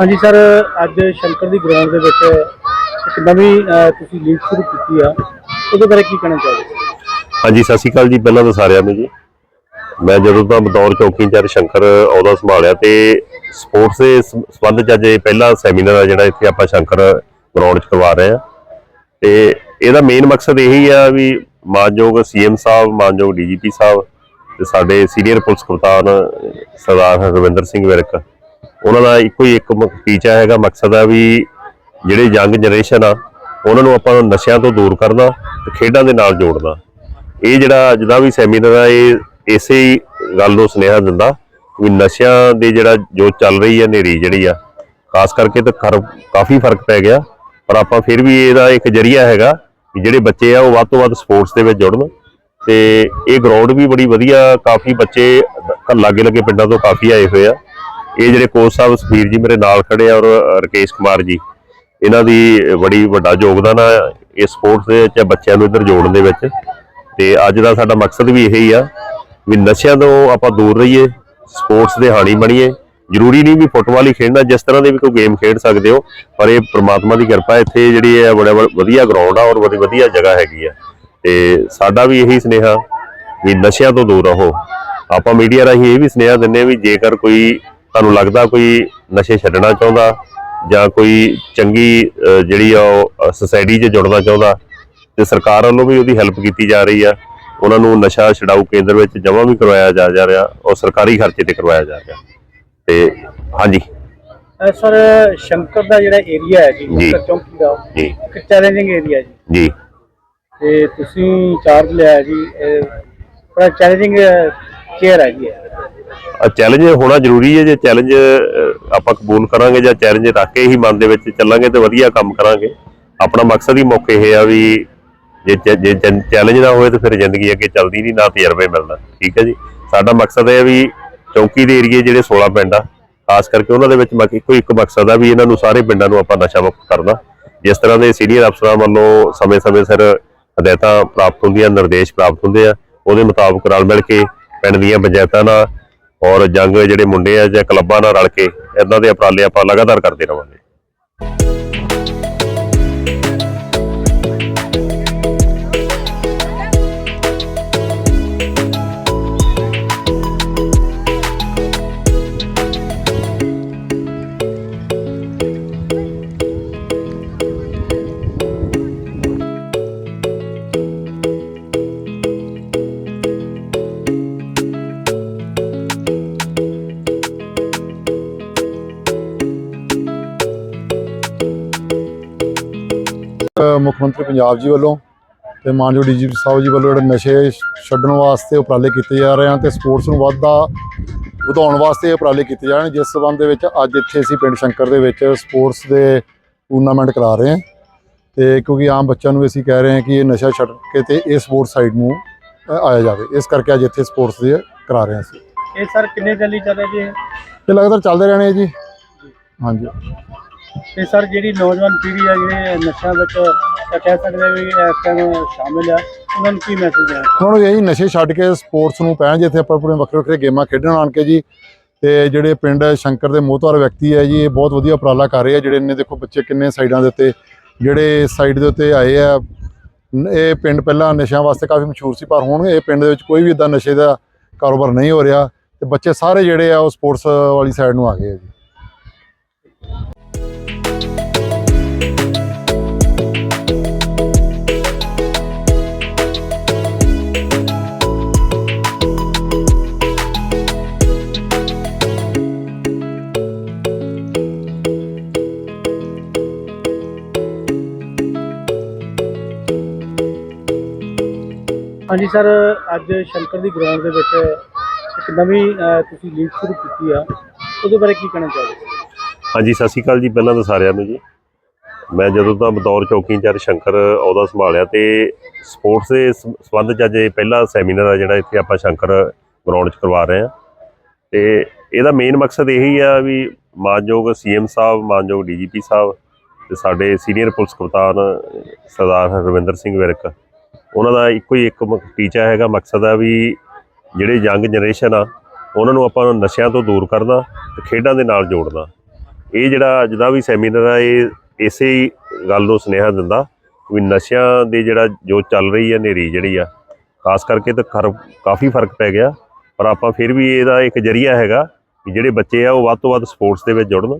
ਹਾਂਜੀ ਸਰ ਅੱਜ ਸ਼ੰਕਰ ਦੀ ਗਰਾਊਂਡ ਦੇ ਵਿੱਚ ਇੱਕ ਨਵੀਂ ਅਹ, ਤੁਸੀਂ ਲੀਗ ਸ਼ੁਰੂ ਕੀਤੀ ਆ। ਉਹਦੇ ਬਾਰੇ ਕੀ ਕਹਿਣਾ ਚਾਹੋਗੇ? ਹਾਂਜੀ ਸਤਿ ਸ਼੍ਰੀ ਅਕਾਲ ਜੀ ਪਹਿਲਾਂ ਤਾਂ ਸਾਰਿਆਂ ਨੂੰ ਜੀ। ਮੈਂ ਜਦੋਂ ਤਾਂ ਬਤੌਰ ਚੌਕੀ ਇੰਚਾਰਜ ਸ਼ੰਕਰ ਅਹੁਦਾ ਸੰਭਾਲਿਆ ਤੇ ਸਪੋਰਟਸ ਦੇ ਸੰ- ਸੰਬੰਧ ਚ ਅੱਜ ਇਹ ਪਹਿਲਾ ਸੈਮੀਨਾਰ ਆ ਜਿਹੜਾ ਇੱਥੇ ਆਪਾਂ ਸ਼ੰਕਰ ਗਰਾਊਂਡ 'ਚ ਕਰਵਾ ਰਹੇ ਆ। ਤੇ ਇਹਦਾ ਮੇਨ ਮਕਸਦ ਇਹੀ ਆ ਵੀ ਮਾਨਯੋਗ ਸੀਐਮ ਸਾਹਿਬ ਮਾਨਯੋਗ ਡੀਜੀਪੀ ਸਾਹਿਬ ਤੇ ਸਾਡੇ ਸੀਨੀਅਰ ਪੁਲਿਸ ਕਪਤਾਨ ਸਰਦਾਰ ਹਰਵਿੰਦਰ ਸਿੰਘ ਵਿਰਕ ਉਹਨਾਂ ਦਾ ਇੱਕੋ ਹੀ ਇੱਕ ਮ- ਟੀਚਾ ਹੈਗਾ, ਮਕਸਦ ਆ ਵੀ ਜਿਹੜੇ ਯੰਗ ਜਨਰੇਸ਼ਨ ਆ, ਉਹਨਾਂ ਨੂੰ ਆਪਾਂ ਨਸ਼ਿਆਂ ਤੋਂ ਦੂਰ ਕਰਨਾ ਤੇ ਖੇਡਾਂ ਦੇ ਨਾਲ ਜੋੜਨਾ। ਇਹ ਜਿਹੜਾ ਅੱਜ ਦਾ ਵੀ ਸੈਮੀਨਾਰ ਆ, ਇਹ ਇਸੇ ਹੀ ਗੱਲ ਨੂੰ ਸੁਨੇਹਾ ਦਿੰਦਾ ਵੀ ਨਸ਼ਿਆਂ ਦੇ ਜਿਹੜਾ ਜੋ ਚੱਲ ਰਹੀ ਹੈ ਨੇਰੀ ਜਿਹੜੀ ਆ, ਖਾਸ ਕਰਕੇ ਤਾਂ ਖਰ- ਕਾਫੀ ਫ਼ਰਕ ਪੈ ਗਿਆ, ਪਰ ਆਪਾਂ ਫਿਰ ਵੀ ਇਹਦਾ ਇੱਕ ਜਰੀਆ ਹੈਗਾ ਵੀ ਜਿਹੜੇ ਬੱਚੇ ਆ, ਉਹ ਵੱਧ ਤੋਂ ਵੱਧ ਸਪੋਰਟਸ ਦੇ ਵਿੱਚ ਜੁੜਨ ਤੇ ਇਹ ਗਰਾਊਂਡ ਵੀ ਬੜੀ ਵਧੀਆ, ਕਾਫੀ ਬੱਚੇ ਲਾਗੇ ਲੱਗੇ ਪਿੰਡਾਂ ਤੋਂ ਕਾਫੀ ਆਏ ਹੋਏ ਆ। ਇਹ ਜਿਹੜੇ ਕੋਚ ਸਾਹਿਬ ਸੁਖਬੀਰ ਜੀ ਮੇਰੇ ਨਾਲ ਖੜੇ ਆ ਔਰ ਰਕੇਸ਼ ਕੁਮਾਰ ਜੀ, ਇਹਨਾਂ ਦੀ ਬੜੀ ਵੱਡਾ ਯੋਗਦਾਨ ਆ ਇਹ ਸਪੋਰਟਸ ਦੇ ਵਿੱਚ ਬੱਚਿਆਂ ਨੂੰ ਇੱਧਰ ਜੋੜਨ ਦੇ ਵਿੱਚ। ਤੇ ਅੱਜ ਦਾ ਸਾਡਾ ਮਕਸਦ ਵੀ ਇਹੀ ਆ ਵੀ ਨਸ਼ਿਆਂ ਤੋਂ ਆਪਾਂ ਦੂਰ ਰਹੀਏ, ਸਪੋਰਟਸ ਦੇ ਹਾਣੀ ਬਣੀਏ। ਜ਼ਰੂਰੀ ਨਹੀਂ ਵੀ ਫੁੱਟਬਾਲ ਹੀ ਖੇਡਣਾ, ਜਿਸ ਤਰ੍ਹਾਂ ਦੇ ਵੀ ਕੋਈ ਗੇਮ ਖੇਡ ਸਕਦੇ ਹੋ, ਪਰ ਇਹ ਪ੍ਰਮਾਤਮਾ ਦੀ ਕਿਰਪਾ ਇੱਥੇ ਜਿਹੜੀ ਹੈ ਬੜਾ ਵਧੀਆ ਗਰਾਊਂਡ ਆ ਔਰ ਬੜੀ ਵਧੀਆ ਜਗ੍ਹਾ ਹੈਗੀ ਆ। ਤੇ ਸਾਡਾ ਵੀ ਇਹੀ ਸੁਨੇਹਾ ਵੀ ਨਸ਼ਿਆਂ ਤੋਂ ਦੂਰ ਰਹੋ। ਆਪਾਂ ਮੀਡੀਆ ਰਾਹੀਂ ਇਹ ਵੀ ਸੁਨੇਹਾ ਦਿੰਦੇ ਹਾਂ ਵੀ ਜੇਕਰ ਕੋਈ ਤੁਹਾਨੂੰ ਲੱਗਦਾ ਕੋਈ ਨਸ਼ੇ ਛੱਡਣਾ ਚਾਹੁੰਦਾ ਜਾਂ ਕੋਈ ਚੰਗੀ ਜਿਹੜੀ ਆ ਉਹ ਸੁਸਾਇਟੀ 'ਚ ਜੁੜਨਾ ਚਾਹੁੰਦਾ ਤੇ ਸਰਕਾਰ ਵੱਲੋਂ ਵੀ ਉਹਦੀ ਹੈਲਪ ਕੀਤੀ ਜਾ ਰਹੀ ਆ। ਉਹਨਾਂ ਨੂੰ ਨਸ਼ਾ ਛਡਾਊ ਕੇਂਦਰ ਵਿੱਚ ਜਮ੍ਹਾਂ ਵੀ ਕਰਵਾਇਆ ਜਾ ਜਾ ਰਿਹਾ ਔਰ ਸਰਕਾਰੀ ਖਰਚੇ ਤੇ ਕਰਵਾਇਆ ਜਾ ਰਿਹਾ। ਤੇ ਹਾਂਜੀ। ਸਰ ਸ਼ੰਕਰ ਦਾ ਜਿਹੜਾ ਏਰੀਆ ਹੈ ਜੀ ਚੌਂਕੀ ਦਾ ਜੀ। ਇੱਕ ਚੈਲੰਜਿੰਗ ਏਰੀਆ ਜੀ। ਜੀ। ਤੇ ਤੁਸੀਂ ਚਾਰਜ ਲਿਆ ਜੀ ਇਹ ਬੜਾ ਚੈਲੰਜਿੰਗ ਕੇਅਰ ਹੈ ਜੀ। ਚੈਲੰਜ ਹੋਣਾ ਜ਼ਰੂਰੀ ਹੈ, ਜੇ ਚੈਲੰਜ ਆਪਾਂ ਕਬੂਲ ਕਰਾਂਗੇ ਜਾਂ ਚੈਲੰਜ ਰੱਖ ਕੇ ਹੀ ਮਨ ਦੇ ਵਿੱਚ ਚੱਲਾਂਗੇ ਤੇ ਵਧੀਆ ਕੰਮ ਕਰਾਂਗੇ। ਆਪਣਾ ਮਕਸਦ ਹੀ ਮੌਕੇ ਇਹ ਆ ਵੀ ਜੇ ਚ- ਜੇ ਚੈਲੰਜ ਨਾ ਹੋਏ ਤਾਂ ਫਿਰ ਜ਼ਿੰਦਗੀ ਅੱਗੇ ਚੱਲਦੀ ਨਹੀਂ, ਨਾ ਤਜਰਬੇ ਮਿਲਦਾ ਠੀਕ ਹੈ ਜੀ? ਸਾਡਾ ਮਕਸਦ ਇਹ ਹੈ ਵੀ ਚੌਕੀ ਦੇ ਏਰੀਏ ਜਿਹੜੇ 16 ਪਿੰਡ ਆ, ਖਾਸ ਕਰਕੇ ਉਹਨਾਂ ਦੇ ਵਿੱਚ ਮਕ- ਇੱਕੋ ਇੱਕ ਮਕਸਦ ਆ ਵੀ ਇਹਨਾਂ ਨੂੰ ਸਾਰੇ ਪਿੰਡਾਂ ਨੂੰ ਆਪਾਂ ਨਸ਼ਾ ਮੁਕਤ ਕਰਨਾ। ਜਿਸ ਤਰ੍ਹਾਂ ਦੇ ਸੀਨੀਅਰ ਅਫਸਰਾਂ ਵੱਲੋਂ ਸਮੇਂ-ਸਮੇਂ ਸਿਰ ਹਦਾਇਤਾਂ ਪ੍ਰਾਪਤ ਹੁੰਦੀਆਂ, ਨਿਰਦੇਸ਼ ਪ੍ਰਾਪਤ ਹੁੰਦੇ ਆ, ਉਹਦੇ ਮੁਤਾਬਕ ਰਲ ਮਿਲ ਕੇ ਪਿੰਡ ਦੀਆਂ ਪੰਚਾਇਤਾਂ ਨਾਲ ਔਰ ਜੰਗ ਜਿਹੜੇ ਮੁੰਡੇ ਆ ਜਾਂ ਕਲੱਬਾਂ ਨਾਲ ਰਲ ਕੇ, ਇਹਨਾਂ ਦੇ ਉਪਰਾਲੇ ਆਪਾਂ ਲਗਾਤਾਰ ਕਰਦੇ ਰਵਾਂਗੇ। ਮੁੱਖ ਮੰਤਰੀ ਪੰਜਾਬ ਜੀ ਵੱਲੋਂ ਤੇ ਮਾਨਯੋਗ ਡੀਜੀਪੀ ਸਾਹਿਬ ਜੀ ਵੱਲੋਂ ਜਿਹੜੇ ਨਸ਼ੇ ਛੱਡਣ ਵਾਸਤੇ ਉਪਰਾਲੇ ਕੀਤੇ ਜਾ ਰਹੇ ਹਨ ਤੇ ਸਪੋਰਟਸ ਨੂੰ ਵੱਧਦਾ ਵਧਾਉਣ ਵਾਸਤੇ ਉਪਰਾਲੇ ਕੀਤੇ ਜਾ ਰਹੇ ਨੇ ਜਿਸ ਸਬੰਧ ਦੇ ਵਿੱਚ ਅੱਜ ਇੱਥੇ ਅਸੀਂ ਪਿੰਡ ਸ਼ੰਕਰ ਦੇ ਵਿੱਚ ਸਪੋਰਟਸ ਦੇ ਟੂਰਨਾਮੈਂਟ ਕਰਾ ਰਹੇ ਹਾਂ। ਤੇ ਕਿਉਂਕਿ ਆਮ ਬੱਚਿਆਂ ਨੂੰ ਅਸੀਂ ਕਹਿ ਰਹੇ ਹਾਂ ਕਿ ਇਹ ਨਸ਼ਾ ਛੱਡ ਕੇ ਤੇ ਇਹ ਸਪੋਰਟਸ ਸਾਈਡ ਨੂੰ ਆਇਆ ਜਾਵੇ। ਇਸ ਕਰਕੇ ਅੱਜ ਇੱਥੇ ਸਪੋਰਟਸ ਦੇ ਕਰਾ ਰਹੇ ਹਾਂ ਅਸੀਂ। ਇਹ ਸਰ ਕਿੰਨੇ ਚੱਲੀ ਚੱਲ ਰਿਹਾ ਜੀ ਇਹ? ਲਗਾਤਾਰ ਚੱਲਦੇ ਰਹਿਣੇ ਆ ਜੀ। ਹਾਂਜੀ। ਤੇ ਸਰ ਜਿਹੜੀ ਨੌਜਵਾਨ ਪੀੜ੍ਹੀ ਆ, ਜਿਹੜੇ ਨਸ਼ਿਆਂ ਵਿੱਚ ਕਹਿ ਸਕਦੇ ਵੀ ਇਸ ਟਾਈਮ ਸ਼ਾਮਿਲ ਆ, ਉਹਨਾਂ ਨੂੰ ਕੀ ਮੈਸੇਜ ਦੇਣਾ ਉਹਨਾਂ ਨੂੰ ਇਹੀ ਨਸ਼ੇ ਛੱਡ ਕੇ ਸਪੋਰਟਸ ਨੂੰ ਪੈਣ, ਜਿੱਥੇ ਆਪਾਂ ਆਪਣੇ ਵੱਖਰੇ ਵੱਖਰੇ ਗੇਮਾਂ ਖੇਡਣ ਆਣ ਕੇ ਜੀ, ਤੇ ਜਿਹੜੇ ਪਿੰਡ ਸ਼ੰਕਰ ਦੇ ਮੋਹਤਵਾਰ ਵਿਅਕਤੀ ਹੈ ਜੀ, ਇਹ ਬਹੁਤ ਵਧੀਆ ਉਪਰਾਲਾ ਕਰ ਰਹੇ ਆ, ਜਿਹੜੇ ਨੇ ਦੇਖੋ ਬੱਚੇ ਕਿੰਨੇ ਸਾਈਡਾਂ ਦੇ ਉੱਤੇ, ਜਿਹੜੇ ਸਾਈਡ ਦੇ ਉੱਤੇ ਆਏ ਆ ਇਹ ਪਿੰਡ ਪਹਿਲਾਂ ਨਸ਼ਿਆਂ ਵਾਸਤੇ ਕਾਫੀ ਮਸ਼ਹੂਰ ਸੀ, ਪਰ ਹੁਣ ਇਹ ਪਿੰਡ ਦੇ ਵਿੱਚ ਕੋਈ ਵੀ ਇਦਾਂ ਨਸ਼ੇ ਦਾ ਕਾਰੋਬਾਰ ਨਹੀਂ ਹੋ ਰਿਹਾ, ਤੇ ਬੱਚੇ ਸਾਰੇ ਜਿਹੜੇ ਆ ਉਹ ਸਪੋਰਟਸ ਵਾਲੀ ਸਾਈਡ ਨੂੰ ਆ ਗਏ ਆ ਜੀ। ਹਾਂਜੀ ਸਰ ਅੱਜ ਸ਼ੰਕਰ ਦੀ ਗਰਾਊਂਡ ਦੇ ਵਿੱਚ ਇੱਕ ਨਵੀਂ ਅਹ, ਤੁਸੀਂ ਲੀਗ ਸ਼ੁਰੂ ਕੀਤੀ ਆ। ਉਹਦੇ ਬਾਰੇ ਕੀ ਕਹਿਣਾ ਚਾਹੋਗੇ? ਹਾਂਜੀ ਸਤਿ ਸ਼੍ਰੀ ਅਕਾਲ ਜੀ ਪਹਿਲਾਂ ਤਾਂ ਸਾਰਿਆਂ ਨੂੰ ਜੀ। ਮੈਂ ਜਦੋਂ ਤਾਂ ਬਤੌਰ ਚੌਕੀ ਇੰਚਾਰਜ ਸ਼ੰਕਰ ਅਹੁਦਾ ਸੰਭਾਲਿਆ ਤੇ ਸਪੋਰਟਸ ਦੇ ਸੰ- ਸੰਬੰਧ ਚ ਅੱਜ ਇਹ ਪਹਿਲਾ ਸੈਮੀਨਾਰ ਆ ਜਿਹੜਾ ਇੱਥੇ ਆਪਾਂ ਸ਼ੰਕਰ ਗਰਾਊਂਡ 'ਚ ਕਰਵਾ ਰਹੇ ਹਾਂ ਤੇ ਇਹਦਾ ਮੇਨ ਮਕਸਦ ਇਹੀ ਆ ਵੀ ਮਾਨਯੋਗ ਸੀਐਮ ਸਾਹਿਬ ਮਾਨਯੋਗ ਡੀਜੀਪੀ ਸਾਹਿਬ ਤੇ ਸਾਡੇ ਸੀਨੀਅਰ ਪੁਲਿਸ ਕਪਤਾਨ ਸਰਦਾਰ ਹਰਵਿੰਦਰ ਸਿੰਘ ਵਿਰਕ ਉਹਨਾਂ ਦਾ ਇੱਕੋ ਹੀ ਇੱਕ ਮ- ਟੀਚਾ ਹੈਗਾ, ਮਕਸਦ ਆ ਵੀ ਜਿਹੜੇ ਯੰਗ ਜਨਰੇਸ਼ਨ ਆ, ਉਹਨਾਂ ਨੂੰ ਆਪਾਂ ਨਸ਼ਿਆਂ ਤੋਂ ਦੂਰ ਕਰਨਾ ਤੇ ਖੇਡਾਂ ਦੇ ਨਾਲ ਜੋੜਨਾ। ਇਹ ਜਿਹੜਾ ਅੱਜ ਦਾ ਵੀ ਸੈਮੀਨਾਰ ਆ, ਇਹ ਇਸੇ ਗੱਲ ਨੂੰ ਸੁਨੇਹਾ ਦਿੰਦਾ ਵੀ ਨਸ਼ਿਆਂ ਦੇ ਜਿਹੜਾ ਜੋ ਚੱਲ ਰਹੀ ਹੈ ਨੇਰੀ ਜਿਹੜੀ ਆ, ਖਾਸ ਕਰਕੇ ਤਾਂ ਖਰ ਕਾਫੀ ਫ਼ਰਕ ਪੈ ਗਿਆ, ਪਰ ਆਪਾਂ ਫਿਰ ਵੀ ਇਹਦਾ ਇੱਕ ਜਰੀਆ ਹੈਗਾ ਕਿ ਜਿਹੜੇ ਬੱਚੇ ਆ, ਉਹ ਵੱਧ ਤੋਂ ਵੱਧ ਸਪੋਰਟਸ ਦੇ ਵਿੱਚ ਜੁੜਨ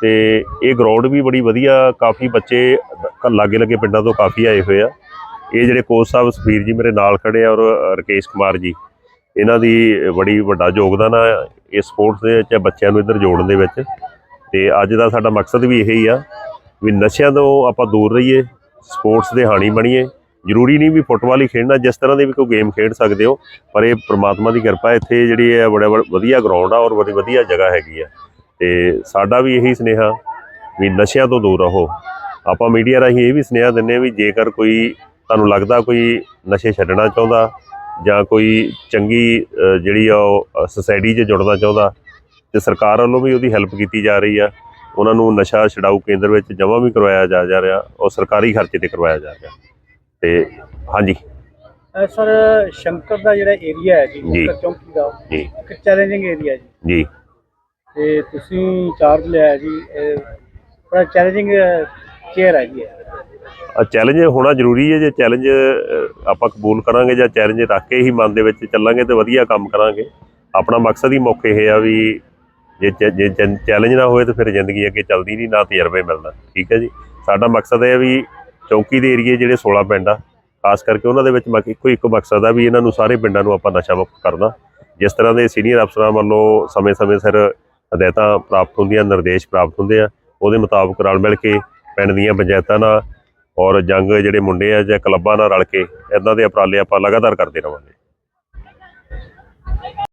ਤੇ ਇਹ ਗਰਾਊਂਡ ਵੀ ਬੜੀ ਵਧੀਆ, ਕਾਫੀ ਬੱਚੇ ਲਾਗੇ ਲੱਗੇ ਪਿੰਡਾਂ ਤੋਂ ਕਾਫੀ ਆਏ ਹੋਏ ਆ। ਇਹ ਜਿਹੜੇ ਕੋਚ ਸਾਹਿਬ ਸੁਖਬੀਰ ਜੀ ਮੇਰੇ ਨਾਲ ਖੜੇ ਆ ਔਰ ਰਕੇਸ਼ ਕੁਮਾਰ ਜੀ, ਇਹਨਾਂ ਦੀ ਬੜੀ ਵੱਡਾ ਯੋਗਦਾਨ ਆ ਇਹ ਸਪੋਰਟਸ ਦੇ ਵਿੱਚ ਬੱਚਿਆਂ ਨੂੰ ਇੱਧਰ ਜੋੜਨ ਦੇ ਵਿੱਚ। ਤੇ ਅੱਜ ਦਾ ਸਾਡਾ ਮਕਸਦ ਵੀ ਇਹੀ ਆ ਵੀ ਨਸ਼ਿਆਂ ਤੋਂ ਆਪਾਂ ਦੂਰ ਰਹੀਏ, ਸਪੋਰਟਸ ਦੇ ਹਾਣੀ ਬਣੀਏ। ਜ਼ਰੂਰੀ ਨਹੀਂ ਵੀ ਫੁੱਟਬਾਲ ਹੀ ਖੇਡਣਾ, ਜਿਸ ਤਰ੍ਹਾਂ ਦੀ ਵੀ ਕੋਈ ਗੇਮ ਖੇਡ ਸਕਦੇ ਹੋ, ਪਰ ਇਹ ਪ੍ਰਮਾਤਮਾ ਦੀ ਕਿਰਪਾ ਇੱਥੇ ਜਿਹੜੀ ਹੈ ਬੜਾ ਬੜਾ ਵਧੀਆ ਗਰਾਊਂਡ ਆ ਔਰ ਬੜੀ ਵਧੀਆ ਜਗ੍ਹਾ ਹੈਗੀ ਆ। ਤੇ ਸਾਡਾ ਵੀ ਇਹੀ ਸੁਨੇਹਾ ਵੀ ਨਸ਼ਿਆਂ ਤੋਂ ਦੂਰ ਰਹੋ। ਆਪਾਂ ਮੀਡੀਆ ਰਾਹੀਂ ਇਹ ਵੀ ਸੁਨੇਹਾ ਦਿੰਦੇ ਹਾਂ ਵੀ ਜੇਕਰ ਕੋਈ ਤੁਹਾਨੂੰ ਲੱਗਦਾ ਕੋਈ ਨਸ਼ੇ ਛੱਡਣਾ ਚਾਹੁੰਦਾ ਜਾਂ ਕੋਈ ਚੰਗੀ ਜਿਹੜੀ ਆ ਉਹ ਸੁਸਾਇਟੀ 'ਚ ਜੁੜਨਾ ਚਾਹੁੰਦਾ ਤੇ ਸਰਕਾਰ ਵੱਲੋਂ ਵੀ ਉਹਦੀ ਹੈਲਪ ਕੀਤੀ ਜਾ ਰਹੀ ਆ। ਉਹਨਾਂ ਨੂੰ ਨਸ਼ਾ ਛਡਾਊ ਕੇਂਦਰ ਵਿੱਚ ਜਮ੍ਹਾਂ ਵੀ ਕਰਵਾਇਆ ਜਾ ਜਾ ਰਿਹਾ ਔਰ ਸਰਕਾਰੀ ਖਰਚੇ ਤੇ ਕਰਵਾਇਆ ਜਾ ਰਿਹਾ। ਤੇ ਹਾਂਜੀ। ਸਰ ਸ਼ੰਕਰ ਦਾ ਜਿਹੜਾ ਏਰੀਆ ਹੈ ਜੀ। ਸ਼ੰਕਰ ਚੌਂਕੀ ਦਾ ਜੀ। ਇੱਕ ਚੈਲੰਜਿੰਗ ਏਰੀਆ ਜੀ। ਜੀ। ਤੇ ਤੁਸੀਂ ਚਾਰਜ ਲਿਆ ਜੀ ਇਹ ਬੜਾ ਚੈਲੰਜਿੰਗ ਕੇਅਰ ਹੈ ਜੀ। ਚੈਲੰਜ ਹੋਣਾ ਜ਼ਰੂਰੀ ਹੈ, ਜੇ ਚੈਲੰਜ ਆਪਾਂ ਕਬੂਲ ਕਰਾਂਗੇ ਜਾਂ ਚੈਲੰਜ ਰੱਖ ਕੇ ਹੀ ਮਨ ਦੇ ਵਿੱਚ ਚੱਲਾਂਗੇ ਤੇ ਵਧੀਆ ਕੰਮ ਕਰਾਂਗੇ। ਆਪਣਾ ਮਕਸਦ ਹੀ ਮੁੱਖ ਇਹ ਆ ਵੀ ਜੇ ਚ- ਜੇ ਚੈਲੰਜ ਨਾ ਹੋਏ ਤਾਂ ਫਿਰ ਜ਼ਿੰਦਗੀ ਅੱਗੇ ਚੱਲਦੀ ਨਹੀਂ, ਨਾ ਤਜਰਬੇ ਮਿਲਦਾ ਠੀਕ ਹੈ ਜੀ? ਸਾਡਾ ਮਕਸਦ ਇਹ ਆ ਵੀ ਚੌਕੀ ਦੇ ਏਰੀਏ ਜਿਹੜੇ 16 ਪਿੰਡ ਆ, ਖਾਸ ਕਰਕੇ ਉਹਨਾਂ ਦੇ ਵਿੱਚ ਮਕ- ਇੱਕੋ ਇੱਕ ਮਕਸਦ ਆ ਵੀ ਇਹਨਾਂ ਨੂੰ ਸਾਰੇ ਪਿੰਡਾਂ ਨੂੰ ਆਪਾਂ ਨਸ਼ਾ ਮੁਕਤ ਕਰਨਾ। ਜਿਸ ਤਰ੍ਹਾਂ ਦੇ ਸੀਨੀਅਰ ਅਫਸਰਾਂ ਵੱਲੋਂ ਸਮੇਂ-ਸਮੇਂ ਸਿਰ ਹਦਾਇਤਾਂ ਪ੍ਰਾਪਤ ਹੁੰਦੀਆਂ, ਨਿਰਦੇਸ਼ ਪ੍ਰਾਪਤ ਹੁੰਦੇ ਆ, ਉਹਦੇ ਮੁਤਾਬਕ ਰਲ ਮਿਲ ਕੇ ਪਿੰਡ ਦੀਆਂ ਪੰਚਾਇਤਾਂ ਨਾਲ ਔਰ ਜੰਗ ਜਿਹੜੇ ਮੁੰਡੇ ਆ ਜਾਂ ਕਲੱਬਾਂ ਨਾਲ ਰਲ ਕੇ ਇਦਾਂ ਦੇ ਉਪਰਾਲੇ ਆਪਾਂ ਲਗਾਤਾਰ ਕਰਦੇ ਰਵਾਂਗੇ।